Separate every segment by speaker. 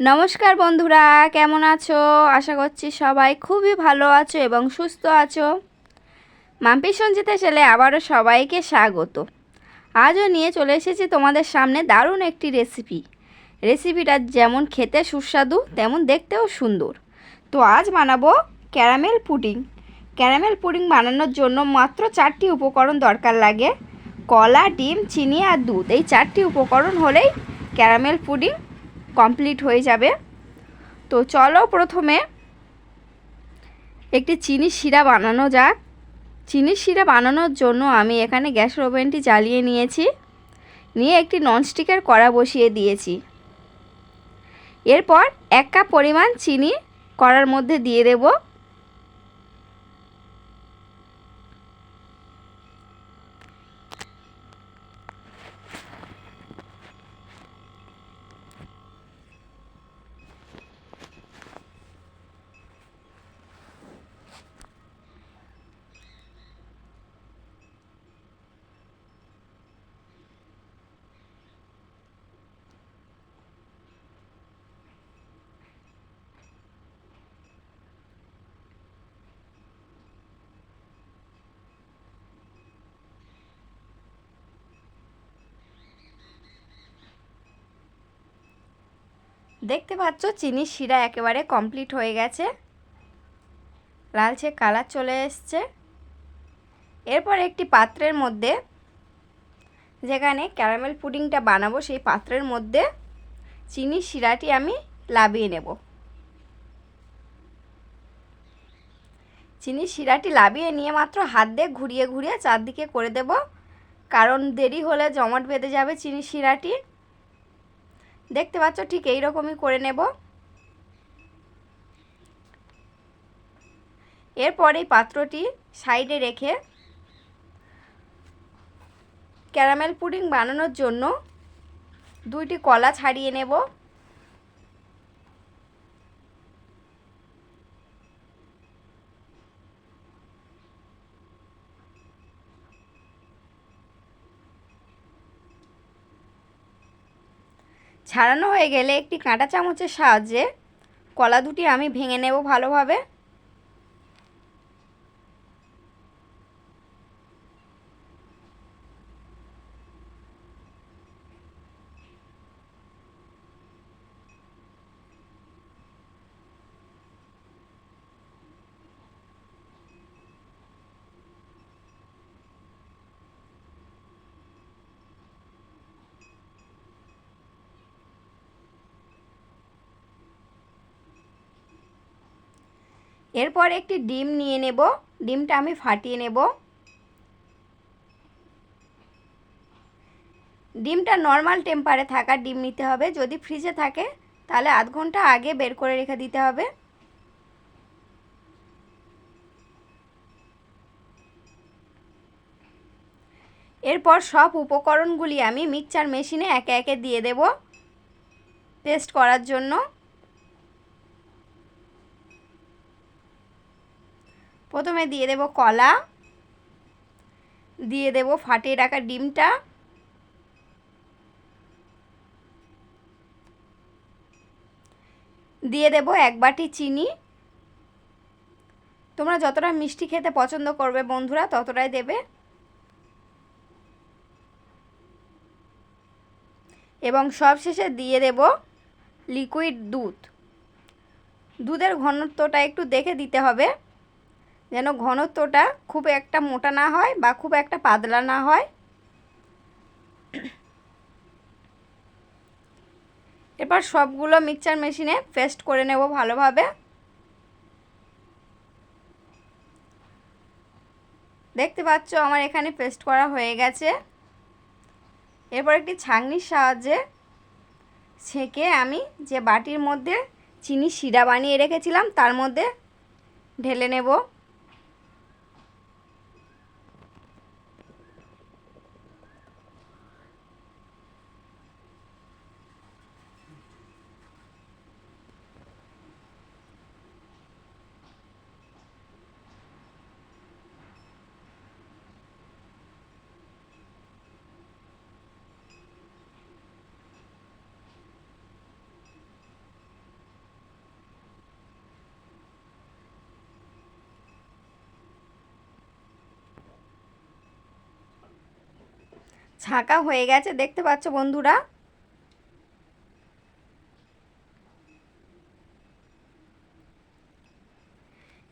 Speaker 1: নমস্কার বন্ধুরা, কেমন আছো? আশা করছি সবাই খুবই ভালো আছো এবং সুস্থ আছো। মাম্পি সঞ্জিতে ছেলে আবারও সবাইকে স্বাগত। আজও নিয়ে চলে এসেছি তোমাদের সামনে দারুণ একটি রেসিপি রেসিপিটা যেমন খেতে সুস্বাদু, তেমন দেখতেও সুন্দর। তো আজ বানাবো ক্যারামেল পুডিং ক্যারামেল পুডিং বানানোর জন্য মাত্র চারটি উপকরণ দরকার লাগে। কলা, ডিম, চিনি আর দুধ। এই চারটি উপকরণ হলেই ক্যারামেল পুডিং কমপ্লিট হয়ে যাবে। তো চলো প্রথমে একটি চিনি শিরা বানানো যাক। চিনি শিরা বানানোর জন্য আমি এখানে গ্যাস ওভেনটি জ্বালিয়ে নিয়েছি। নিয়ে একটি ননস্টিকের কড়া বসিয়ে দিয়েছি। এরপর এক কাপ পরিমাণ চিনি কড়ার মধ্যে দিয়ে দেবো। দেখতে পাচ্ছ, চিনির শিরা একেবারে কমপ্লিট হয়ে গেছে। লালচে কালার চলে এসছে। এরপর একটি পাত্রের মধ্যে, যেখানে ক্যারামেল পুডিংটা বানাবো, সেই পাত্রের মধ্যে চিনির শিরাটি আমি লাবিয়ে নেব। চিনির শিরাটি লাবিয়ে নিয়ে মাত্র হাত দিয়ে ঘুরিয়ে ঘুরিয়ে চারদিকে করে দেব, কারণ দেরি হলে জমাট বেঁধে যাবে চিনির শিরাটি। দেখতে পাচ্ছ, ঠিক এই রকমই করে নেব। এরপর এই পাত্রটি সাইডে রেখে ক্যারামেল পুডিং বানানোর জন্য দুইটি কলা ছাড়িয়ে নেব। ছাড়ানো হয়ে গেলে একটি কাঁটা চামচের সাহায্যে কলা দুটি আমি ভেঙে নেব ভালোভাবে। এরপর একটি ডিম নিয়ে নেব। ডিমটা আমি ফাটিয়ে নেব। ডিমটা নর্মাল টেম্পারে থাকা ডিম নিতে হবে। যদি ফ্রিজে থাকে, তাহলে আধ ঘণ্টা আগে বের করে রেখে দিতে হবে। এরপর সব উপকরণগুলি আমি মিক্সচার মেশিনে একে একে দিয়ে দেব। পেস্ট করার জন্য। প্রথমে দিয়ে দেব কলা, দিয়ে দেব ফাটিয়ে রাখা ডিমটা, দিয়ে দেব এক বাটি চিনি। তোমরা যতটা মিষ্টি খেতে পছন্দ করবে বন্ধুরা ততটাই দেবে। এবং সব শেষে দিয়ে দেব লিকুইড দুধ। দুধের ঘনত্বটা একটু দেখে দিতে হবে। যেন ঘনত্বটা খুব একটা মোটা না হয় বা খুব একটা পাতলা না হয়। এরপর সবগুলো মিক্সচার মেশিনে পেস্ট করে নেব ভালোভাবে। দেখতে পাচ্ছ আমার এখানে পেস্ট করা হয়ে গেছে। এরপর একটি ছাঁকনির সাহায্যে ছেঁকে আমি যে বাটির মধ্যে চিনি শিরা বানিয়ে রেখেছিলাম, তার মধ্যে ঢেলে নেব। ছাঁকা হয়ে গেছে, দেখতে পাচ্ছ বন্ধুরা?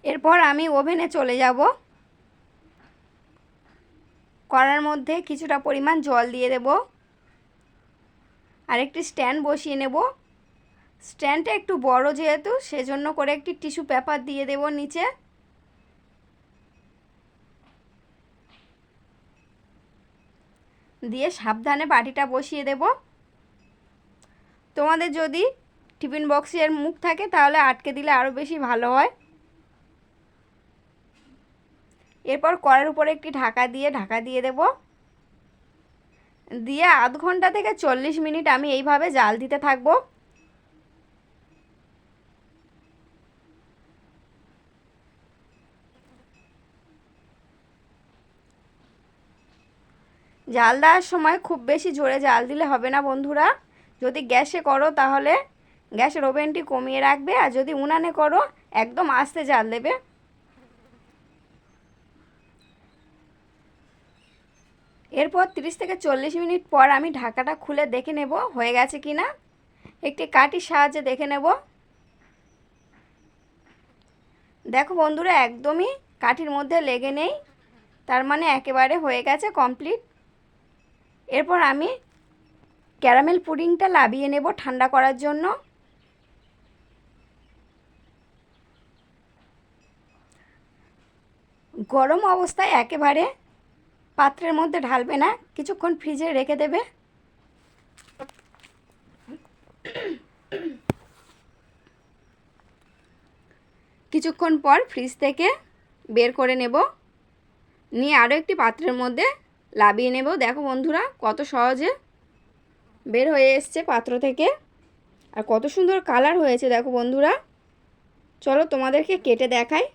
Speaker 1: এরপর আমি ওভেনে চলে যাব। কড়ার মধ্যে কিছুটা পরিমাণ জল দিয়ে দেব। আর একটি স্ট্যান্ড বসিয়ে নেব। স্ট্যান্ডটা একটু বড় যেহেতু, সেজন্য করে একটি টিস্যু পেপার দিয়ে দেব নিচে। দিয়ে সাবধানে বাটিটা বসিয়ে দেব। তোমাদের যদি টিফিন বক্সের মুখ থাকে, তাহলে আটকে দিলে আরও বেশি ভালো হয়। এরপর কড়ার উপরে একটি ঢাকা দিয়ে ঢাকা দিয়ে দেব। দিয়ে আধ ঘণ্টা থেকে চল্লিশ মিনিট আমি এইভাবে জাল দিতে থাকব। জাল দেওয়ার সময় খুব বেশি জোরে জাল দিলে হবে না বন্ধুরা। যদি গ্যাসে করো তাহলে গ্যাসের ওভেনটি কমিয়ে রাখবে আর যদি উনানে করো, একদম আস্তে জাল দেবে। এরপর 30 থেকে চল্লিশ মিনিট পর আমি ঢাকাটা খুলে দেখে নেব হয়ে গেছে কি না একটি কাঠির সাহায্যে দেখে নেব। দেখো বন্ধুরা, একদমই কাঠির মধ্যে লেগে নেই। তার মানে একেবারে হয়ে গেছে কমপ্লিট এরপর আমি ক্যারামেল পুডিংটা লাবিয়ে নেব ঠান্ডা করার জন্য। গরম অবস্থায় একেবারে পাত্রের মধ্যে ঢালবে না, কিছুক্ষণ ফ্রিজে রেখে দেবে। কিছুক্ষণ পর ফ্রিজ থেকে বের করে নেব। নিয়ে আরও একটি পাত্রের মধ্যে লাবিয়ে নেব। দেখো বন্ধুরা, কত সহজে বের হয়ে এসছে পাত্র থেকে। আর কত সুন্দর কালার হয়েছে, দেখো বন্ধুরা। চলো তোমাদেরকে কেটে দেখাই।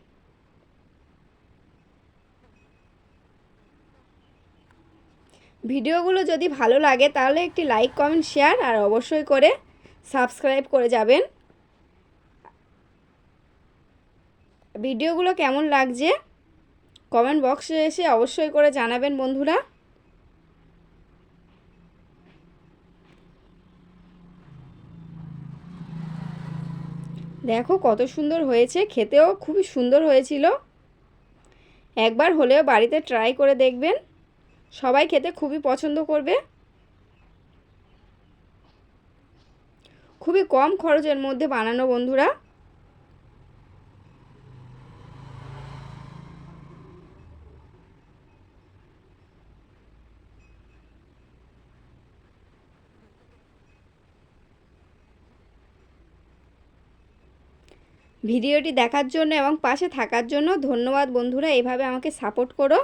Speaker 1: ভিডিওগুলো যদি ভালো লাগে, তাহলে একটি লাইক, কমেন্ট, শেয়ার, আর অবশ্যই করে সাবস্ক্রাইব করে যাবেন। ভিডিওগুলো কেমন লাগছে, কমেন্ট বক্সে এসে অবশ্যই করে জানাবেন বন্ধুরা। দেখো কত সুন্দর হয়েছে, খেতেও খুবই সুন্দর হয়েছিল। একবার হলেও বাড়িতে ট্রাই করে দেখবেন। সবাই খেতে খুবই পছন্দ করবে। খুবই কম খরচের মধ্যে বানানো বন্ধুরা। ভিডিওটি দেখার জন্য এবং পাশে থাকার জন্য ধন্যবাদ বন্ধুরা। এভাবে আমাকে সাপোর্ট করো।